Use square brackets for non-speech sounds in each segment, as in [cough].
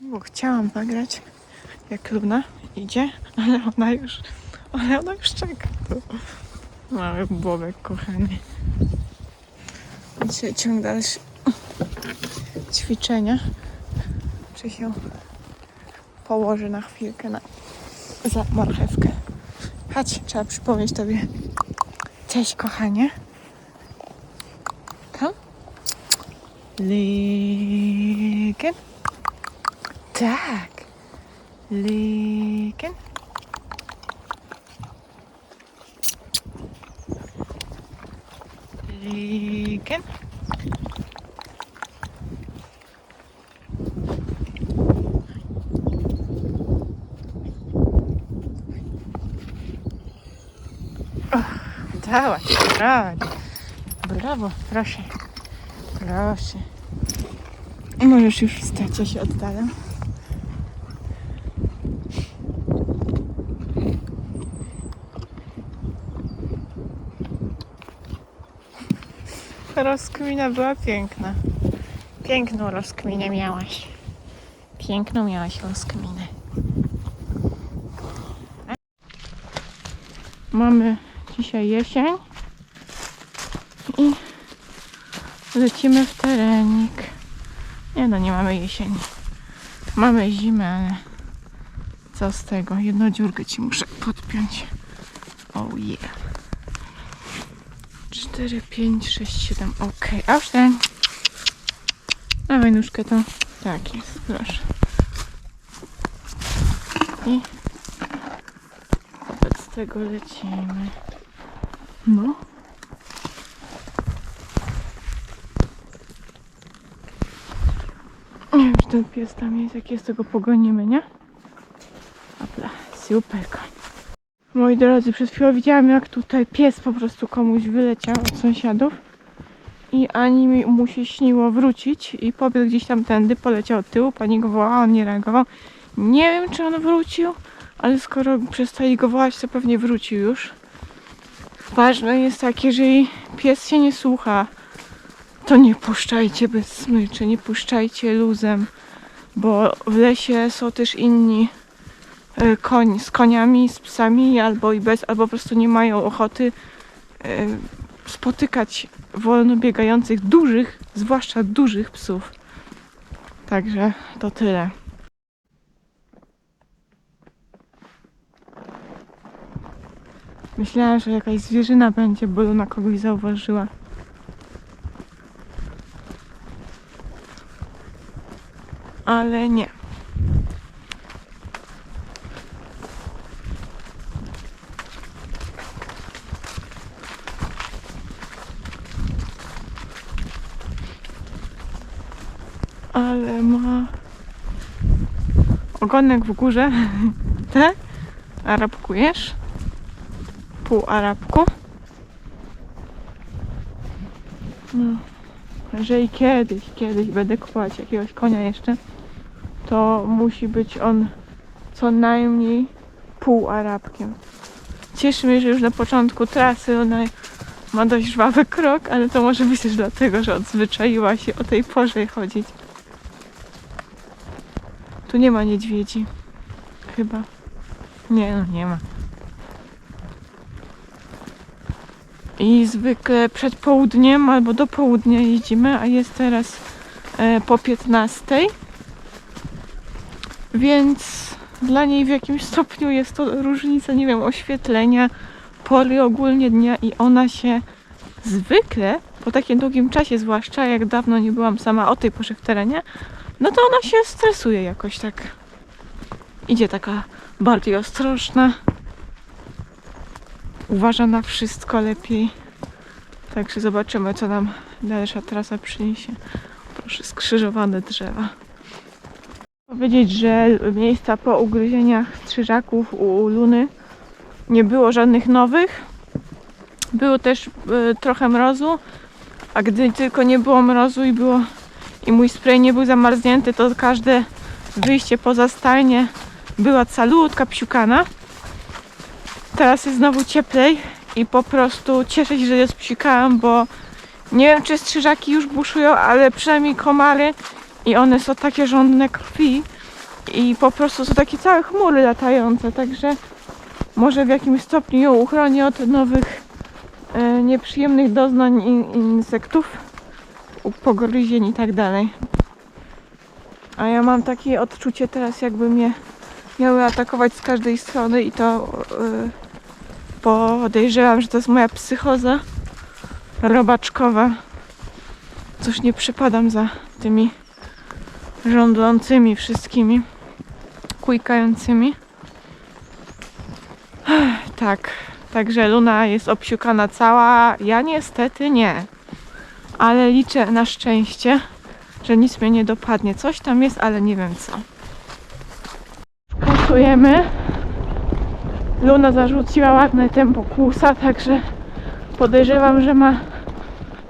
Bo chciałam nagrać, jak Luna idzie, ale ona już, ale ona już czeka. To mały bobek kochany. Dzisiaj ciąg dalszy ćwiczenia. Czy się położy na chwilkę na, za marchewkę. Chodź, trzeba przypomnieć tobie. Cześć, kochanie. Kom. Liken. Tak. Liken. Liken. Dałaś, brawo. Brawo, proszę. Proszę. Możesz już wstać, ja się oddalam. Rozkmina była piękna. Piękną rozkminę miałaś. Piękną miałaś rozkminę. Mamy dzisiaj jesień i lecimy w terenik. Nie no, nie mamy jesieni. Mamy zimę, ale co z tego? Jedną dziurkę ci muszę podpiąć. Oh yeah. 4, 5, 6, 7. Ok. A już ten. Dawaj nóżkę to. Tak jest, proszę. I wobec tego lecimy. No. Nie wiem, czy ten pies tam jest. Jak jest, to go pogonimy, nie? Dobra, super. Moi drodzy, przed chwilą widziałam, jak tutaj pies po prostu komuś wyleciał od sąsiadów. I ani mi mu się śniło wrócić i pobiegł gdzieś tam tędy, poleciał od tyłu, pani go wołała, on nie reagował. Nie wiem, czy on wrócił, ale skoro przestali go wołać, to pewnie wrócił już. Ważne jest tak, jeżeli pies się nie słucha, to nie puszczajcie bez smyczy, nie puszczajcie luzem, bo w lesie są też inni koń z koniami, z psami, albo i bez, albo po prostu nie mają ochoty e, spotykać wolno biegających dużych, zwłaszcza dużych psów. Także to tyle. Myślałam, że jakaś zwierzyna będzie, bo Luna kogoś zauważyła. Ale nie. Ale ma ogonek w górze. [laughs] Tak? Arabkujesz? Pół arabku. No. Jeżeli kiedyś, kiedyś będę kupować jakiegoś konia jeszcze, to musi być on co najmniej pół arabkiem. Cieszy mnie, że już na początku trasy ona ma dość żwawy krok, ale to może być też dlatego, że odzwyczaiła się o tej porze chodzić. Tu nie ma niedźwiedzi. Chyba. Nie, no nie ma. I zwykle przed południem albo do południa jeździmy, a jest teraz e, po 15. Więc dla niej w jakimś stopniu jest to różnica, nie wiem, oświetlenia, pory ogólnie dnia i ona się zwykle, po takim długim czasie, zwłaszcza jak dawno nie byłam sama o tej porze w terenie, no to ona się stresuje jakoś tak. Idzie taka bardziej ostrożna. Uważa na wszystko lepiej. Także zobaczymy, co nam dalsza trasa przyniesie. Proszę, skrzyżowane drzewa. Powiedzieć, że miejsca po ugryzieniach strzyżaków u Luny nie było żadnych nowych. Było też e, trochę mrozu, a gdy tylko nie było mrozu i było i mój spray nie był zamarznięty, to każde wyjście poza stajnię była calutka psiukana. Teraz jest znowu cieplej i po prostu cieszę się, że je spsikałam, bo nie wiem, czy strzyżaki już buszują, ale przynajmniej komary i one są takie żądne krwi, I po prostu są takie całe chmury latające, także może w jakimś stopniu ją uchroni od nowych e, nieprzyjemnych doznań in, insektów, pogryzień i tak dalej. A ja mam takie odczucie teraz, jakby mnie miały atakować z każdej strony i to yy, podejrzewam, że to jest moja psychoza robaczkowa. Cóż, nie przypadam za tymi rządzącymi wszystkimi, kujkającymi. Ech, Tak, także Luna jest obsiukana cała. Ja niestety nie. Ale liczę na szczęście, że nic mnie nie dopadnie. Coś tam jest, ale nie wiem co. Kasujemy. Luna zarzuciła ładne tempo kłusa, także podejrzewam, że ma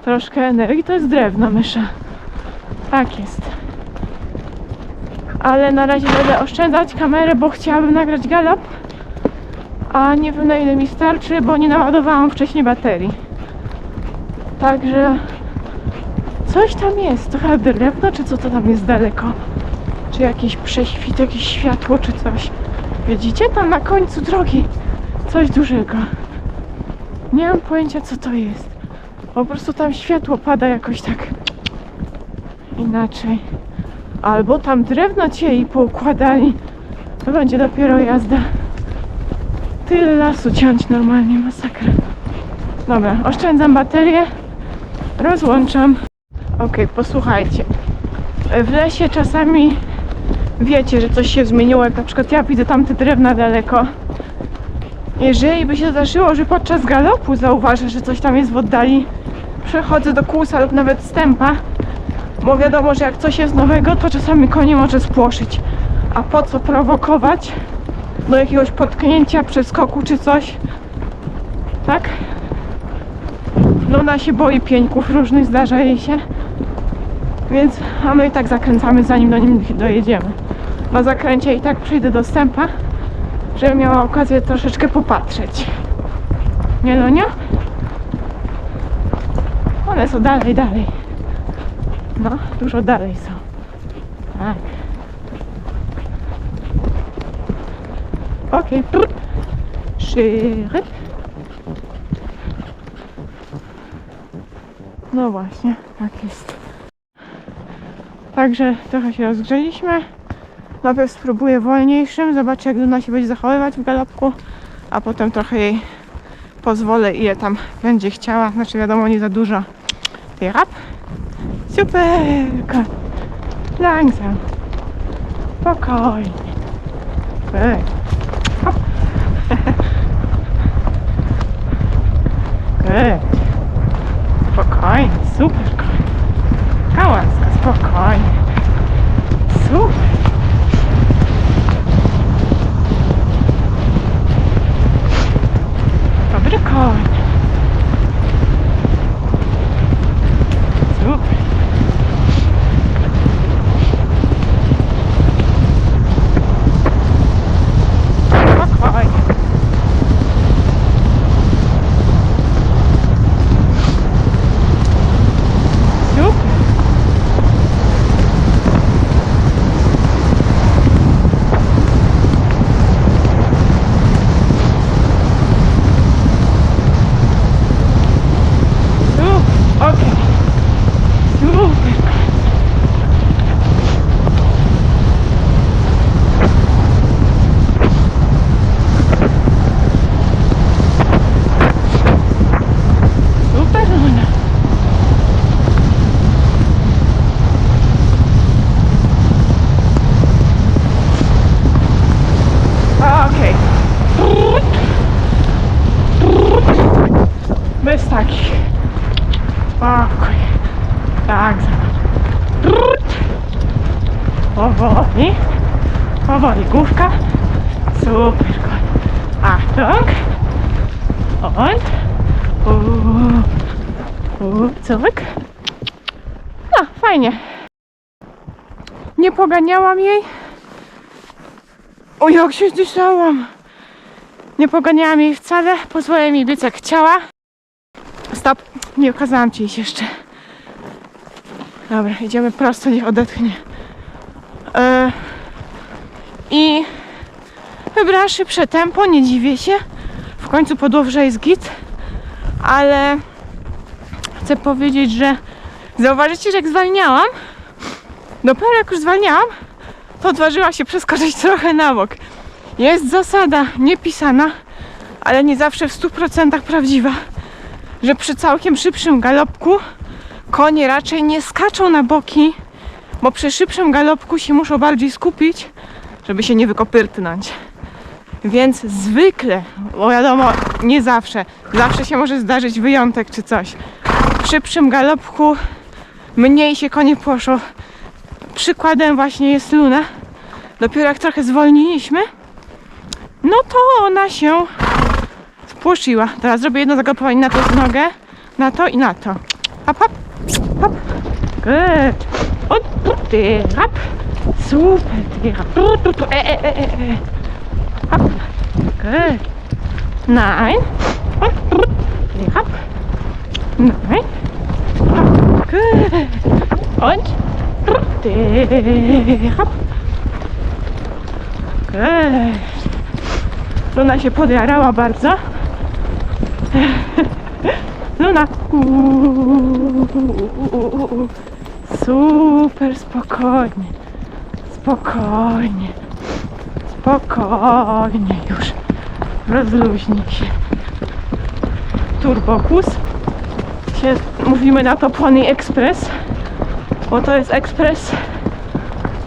troszkę energii. To jest drewno mysza. Tak jest. Ale na razie będę oszczędzać kamerę, bo chciałabym nagrać galop. A nie wiem na ile mi starczy, bo nie naładowałam wcześniej baterii. Także coś tam jest. Chyba drewno, czy co to tam jest daleko? Czy jakiś prześwit, jakieś światło, czy coś. Widzicie tam na końcu drogi coś dużego. Nie mam pojęcia co to jest. Po prostu tam światło pada jakoś tak inaczej. Albo tam drewno cięli poukładali. To będzie dopiero jazda. Tyle lasu ciąć normalnie, masakra. Dobra, oszczędzam baterię. Rozłączam. Okej, posłuchajcie. W lesie czasami wiecie, że coś się zmieniło, jak na przykład ja widzę tamte drewna daleko. Jeżeli by się zdarzyło, że podczas galopu zauważę, że coś tam jest w oddali, przechodzę do kłusa lub nawet stępa, bo wiadomo, że jak coś jest nowego, to czasami konie może spłoszyć. A po co prowokować do jakiegoś potknięcia, przeskoku czy coś? Tak? Luna się boi pieńków różnych, zdarza jej się. Więc, a my i tak zakręcamy zanim do nich dojedziemy. Na zakręcie i tak przyjdę do stępa, żebym miała okazję troszeczkę popatrzeć. Nie Lonia? One są dalej, dalej. No, dużo dalej są. Tak. Okej. Okay. No właśnie, tak jest. Także trochę się rozgrzeliśmy. Najpierw spróbuję wolniejszym, zobaczę jak Luna się będzie zachowywać w galopku, a potem trochę jej pozwolę ile tam będzie chciała. Znaczy wiadomo, nie za dużo. Ty rap. Super! Langsam. Spokojnie. Ej. Hop. Good. Spokojnie, super. Kałaska, spokojnie. Super. Dobry koń. Super. Spokojnie. Super. Super. Okay. Super. Super, Luna. Okej. Bez takich. Spokój. Tak, zobacz. Powoli. Powoli główka. Super. Achtung. Und. Uh, uh, zurück. No, fajnie. Nie poganiałam jej. O, jak się zdyszałam. Nie poganiałam jej wcale. Pozwolę mi biec jak chciała. Stop. Nie okazałam ci jeszcze. Dobra, idziemy prosto, niech odetchnie. E, I wybrała szybsze tempo, nie dziwię się. W końcu podłoże jest git, ale chcę powiedzieć, że zauważycie, że jak zwalniałam, dopiero jak już zwalniałam, to odważyła się przeskoczyć [laughs] trochę na bok. Jest zasada niepisana, ale nie zawsze w 100% prawdziwa, że przy całkiem szybszym galopku konie raczej nie skaczą na boki, bo przy szybszym galopku się muszą bardziej skupić, żeby się nie wykopyrtnąć. Więc zwykle, bo wiadomo, nie zawsze, zawsze się może zdarzyć wyjątek czy coś. W szybszym galopku mniej się konie poszło. Przykładem właśnie jest Luna. Dopiero jak trochę zwolniliśmy, no to ona się spłoszyła. Teraz zrobię jedno zagalopowanie na tą nogę, na to i na to. Hop, hop, hop. Good. Hop. Super, ty, hop. Tu, tu, tu. E, e, e, e, e. Hop. Good. Nein. Ty, hop. Nein. Hop. Good. Und, hop. Good. Luna się podjarała bardzo. [laughs] Luna. Uuu. Super spokojnie. Spokojnie. Spokojnie już. Rozluźnij się. Turbobus. Się, mówimy na to Pony Express. Bo to jest ekspres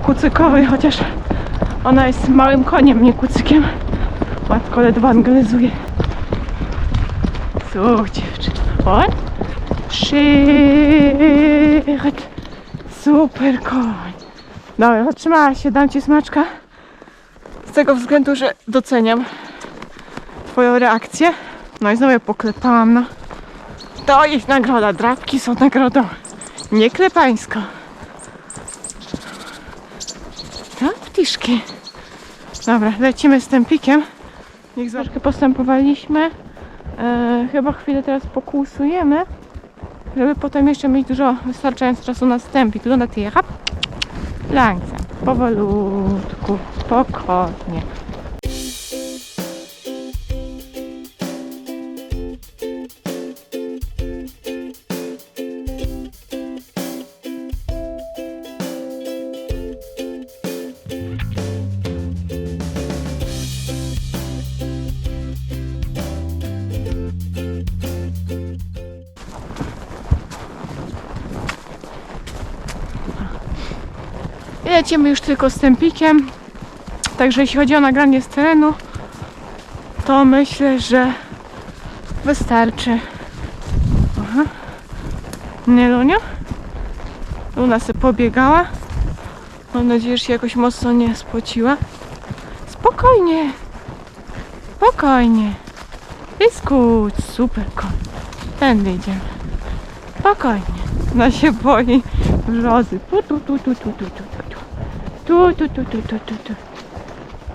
kucykowy, chociaż ona jest małym koniem, nie kucykiem. Matko ledwo anglizuje. So, dziewczyna. On? Szyrt. Super koń. Dobra, zatrzymała się, dam ci smaczka. Z tego względu, że doceniam twoją reakcję. No i znowu je poklepałam, no. To jest nagroda, drapki są nagrodą. Nie klepańsko. No, ptiszki. Dobra, lecimy z tym pikiem. Niech troszkę postępowaliśmy. E, chyba chwilę teraz pokłusujemy, żeby potem jeszcze mieć dużo wystarczająco czasu na stępik. Wygląda ty hop, langsam, powolutku, spokojnie. Lecimy już tylko z tempikiem. Także jeśli chodzi o nagranie z terenu, to myślę, że wystarczy. Aha. Nie, Lunia? Luna sobie pobiegała. Mam nadzieję, że się jakoś mocno nie spociła. Spokojnie. Spokojnie. Jest good. Super koń. Tędy idziemy. Spokojnie. Ona się boi brzozy. Tu, tu, tu, tu, tu, tu, tu, tu. Tu, tu, tu, tu, tu, tu.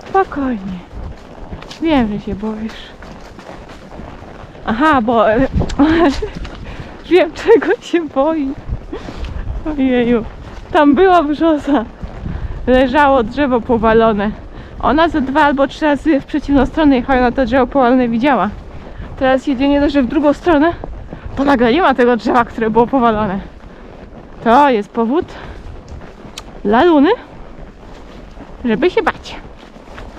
Spokojnie. Wiem, że się boisz. Aha, bo... [laughs] Wiem, czego się boi. Ojeju. Tam była brzoza. Leżało drzewo powalone. Ona ze dwa albo trzy razy w przeciwną stronę jechała na to drzewo powalone widziała. Teraz jedynie to, że w drugą stronę to nagle nie ma tego drzewa, które było powalone. To jest powód dla Luny, żeby się bać.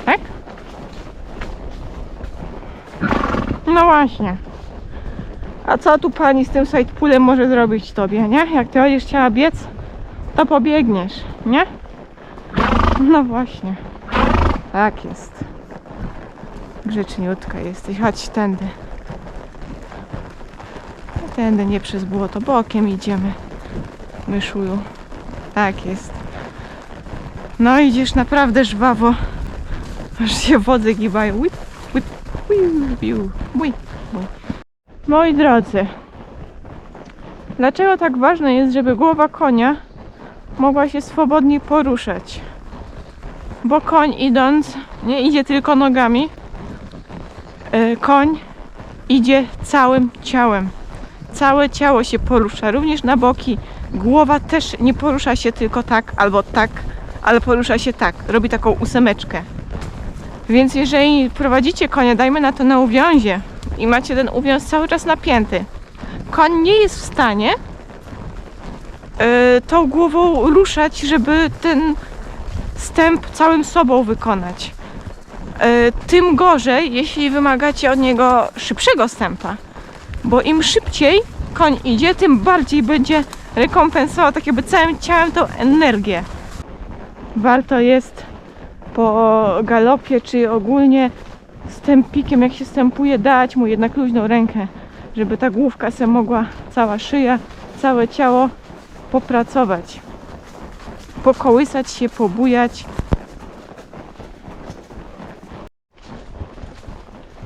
Tak? No właśnie. A co tu pani z tym sidepoolem może zrobić tobie, nie? Jak ty będziesz chciała biec, to pobiegniesz, nie? No właśnie. Tak jest. Grzeczniutka jesteś. Chodź tędy. Tędy, nie przez błoto. Bokiem idziemy. Myszuju. Tak jest. No idziesz naprawdę żwawo. Aż się wodze gibają. Whip. Moi drodzy. Dlaczego tak ważne jest, żeby głowa konia mogła się swobodnie poruszać? Bo koń idąc nie idzie tylko nogami. E, Koń idzie całym ciałem. Całe ciało się porusza, również na boki. Głowa też nie porusza się tylko tak albo tak, ale porusza się tak, robi taką ósemeczkę. Więc jeżeli prowadzicie konia, dajmy na to na uwiązie i macie ten uwiąz cały czas napięty, koń nie jest w stanie e, tą głową ruszać, żeby ten stęp całym sobą wykonać. E, tym gorzej, jeśli wymagacie od niego szybszego stępa, bo im szybciej koń idzie, tym bardziej będzie rekompensował tak jakby całym ciałem tą energię. Warto jest po galopie, czy ogólnie stępikiem, jak się stępuje, dać mu jednak luźną rękę, żeby ta główka se mogła, cała szyja, całe ciało popracować. Pokołysać się, pobujać.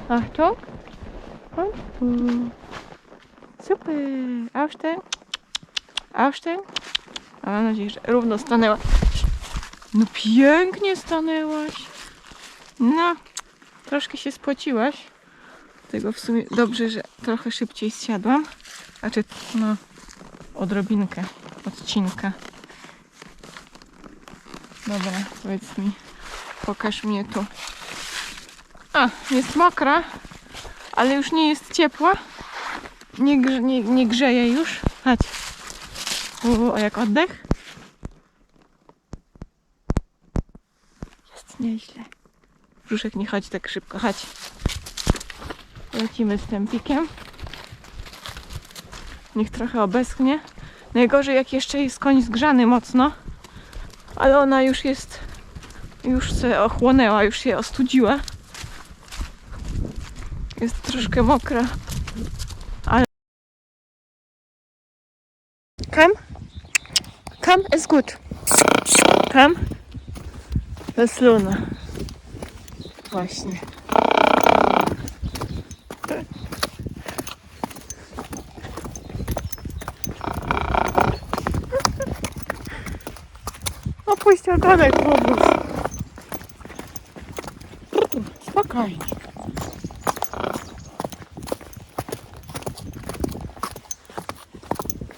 Achtung. Super. Aufstehen. Aufstehen. A mam nadzieję, że równo stanęła. No pięknie stanęłaś. No, troszkę się spociłaś. Tego w sumie dobrze, że trochę szybciej zsiadłam. Znaczy, no, odrobinkę, odcinka. Dobra, powiedz mi, pokaż mnie tu. A, jest mokra, ale już nie jest ciepła. Nie, grze, nie, nie grzeje już. Chodź. A jak oddech? Nieźle. Brzuszek nie chodzi tak szybko. Chodź. Lecimy z tempikiem. Niech trochę obeschnie. Najgorzej jak jeszcze jest koń zgrzany mocno. Ale ona już jest... Już się ochłonęła, już się ostudziła. Jest troszkę mokra. Ale... Come. Come is good. Come. To jest Luna. Właśnie. Opuść ogonek, powóz. Spokojnie.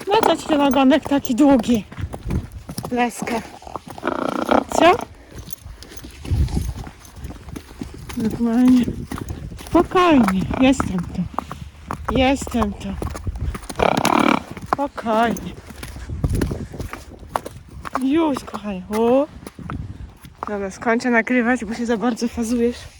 No co ci ten ogonek taki długi? Leska. Co? Normalnie. Spokojnie. Jestem tu. Jestem tu. Spokojnie. Już, kochanie. O. Dobra, skończę nagrywać, bo się za bardzo fazujesz.